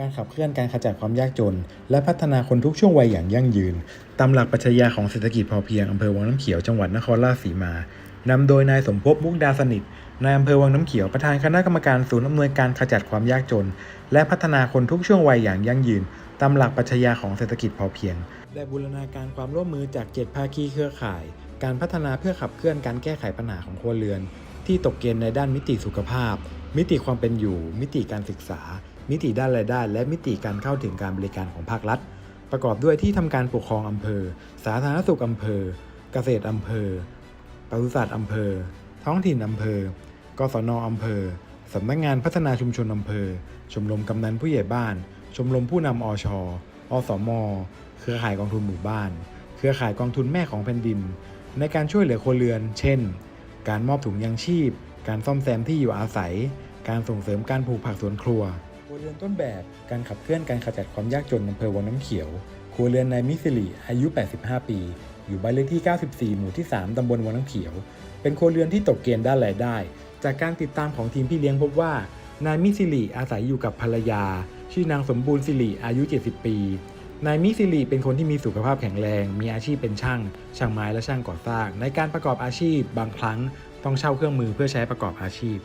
การขับเคลื่อนการขจัดความยากจน และพัฒนาคนทุกช่วงวัยอย่างยั่งยืน ตามหลักปรัชญาของเศรษฐกิจพอเพียงอำเภอวังน้ำเขียวจังหวัดนครราชสีมานำโดยนายสมภพมุกดาสนิทนายอำเภอวังน้ำเขียวประธานคณะกรรมการศูนย์อำนวยการขจัดความยากจน และพัฒนาคนทุกช่วงวัยอย่างยั่งยืน ตามหลักปรัชญาของเศรษฐกิจพอเพียง และบูรณาการความร่วมมือจากเจ็ดภาคีเครือข่าย การพัฒนาเพื่อขับเคลื่อนการแก้ไขปัญหาของครัวเรือน ที่ตกเกณฑ์ในด้านมิติสุขภาพ มิติความเป็นอยู่ มิติการศึกษา มิติด้านรายได้ และมิติการเข้าถึงการบริการของภาครัฐ ประกอบด้วยที่ทำการปกครองอำเภอ สาธารณสุขอำเภอ เกษตรอำเภอปศุสัตว์อำเภอ ท้องถิ่นอำเภอ กศนอำเภอสำนักงานพัฒนาชุมชนอำเภอ ชมรมกำนันผู้ใหญ่บ้าน ชมรมผู้นำอชอสม เครือข่ายกองทุนหมู่บ้าน เครือข่ายกองทุนแม่ของแผ่นดิน ในการช่วยเหลือคนเรือน เช่น การมอบถุงยางชีพ การซ่อมแซมที่อยู่อาศัย การส่งเสริมการปลูกผักสวนครัว ครัวเรือนต้นแบบการขับเคลื่อนการขจัดความยากจนอำเภอวังน้ำเขียวครัวเรือนนายมิสิริอายุ 85 ปี อยู่บ้านเลขที่ 94 หมู่ที่ 3 ตำบลวังน้ำเขียว เป็นครัวเรือนที่ตกเกณฑ์ด้านรายได้ จากการติดตามของทีมพี่เลี้ยงพบว่า นายมิสิริอาศัยอยู่กับภรรยา ชื่อนางสมบูรณ์สิริอายุ 70 ปี นายมิสิริเป็นคนที่มีสุขภาพแข็งแรง มีอาชีพเป็นช่าง ช่างไม้และช่างก่อสร้าง ในการประกอบอาชีพ บางครั้งต้องเช่าเครื่องมือเพื่อใช้ประกอบอาชีพ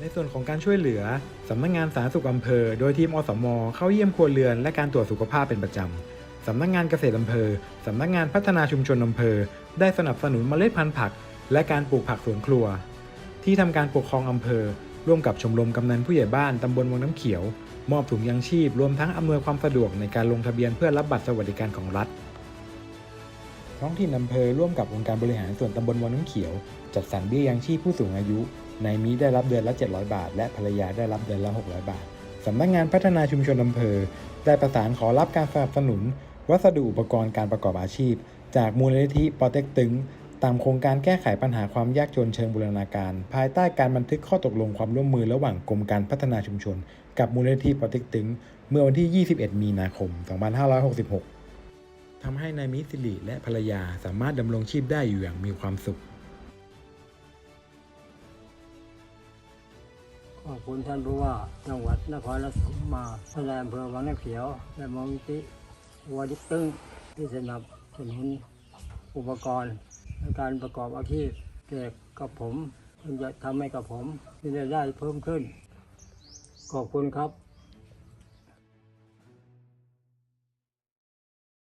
ในส่วนของการช่วยเหลือสำนักงานสาธารณสุขอำเภอ โดยทีมอสม เข้าเยี่ยมครัวเรือนและการตรวจสุขภาพเป็นประจำสำนักงานเกษตรอำเภอสำนักงานพัฒนาชุมชนอำเภอ ได้สนับสนุนเมล็ดพันธุ์ผัก และการปลูกผักสวนครัว ที่ทำการปกครองอำเภอ ร่วมกับชมรมกำนันผู้ใหญ่บ้านตำบลวังน้ำเขียว มอบถุงยางชีพ รวมทั้งอำนวยความสะดวกในการลงทะเบียนเพื่อรับบัตรสวัสดิการของรัฐท้องถิ่นอำเภอร่วมกับองค์การบริหารส่วนตำบลวังน้ำเขียว จัดสรรเบี้ยยังชีพผู้สูงอายุ นายมีได้รับเดือนละ 700 บาท และภรรยาได้รับเดือนละ 600 บาทสำนักงานพัฒนาชุมชนอำเภอ ได้ประสานขอรับการสนับสนุน วัสดุอุปกรณ์การประกอบอาชีพ จากมูลนิธิปอเต็กตึงตามโครงการแก้ไขปัญหาความยากจนเชิงบูรณาการ ภายใต้การบันทึกข้อตกลงความร่วมมือระหว่างกรมการพัฒนาชุมชน กับมูลนิธิปอเต็กตึง เมื่อวันที่ 21 มีนาคม 2566ทำให้นายมิสิริและภรรยาสามารถดำรงชีพได้อยู่อย่างมีความสุข ขอบคุณท่านผู้ว่าจังหวัดนครราชสีมาท่านนายอำเภอวังน้ำเขียว และมูลนิธิวัวดิตึ้งที่สนับสนุนอุปกรณ์ในการประกอบอาชีพแก่กับผมเพื่อจะทำให้กับผมที่ได้ได้เพิ่มขึ้น ขอบคุณครับ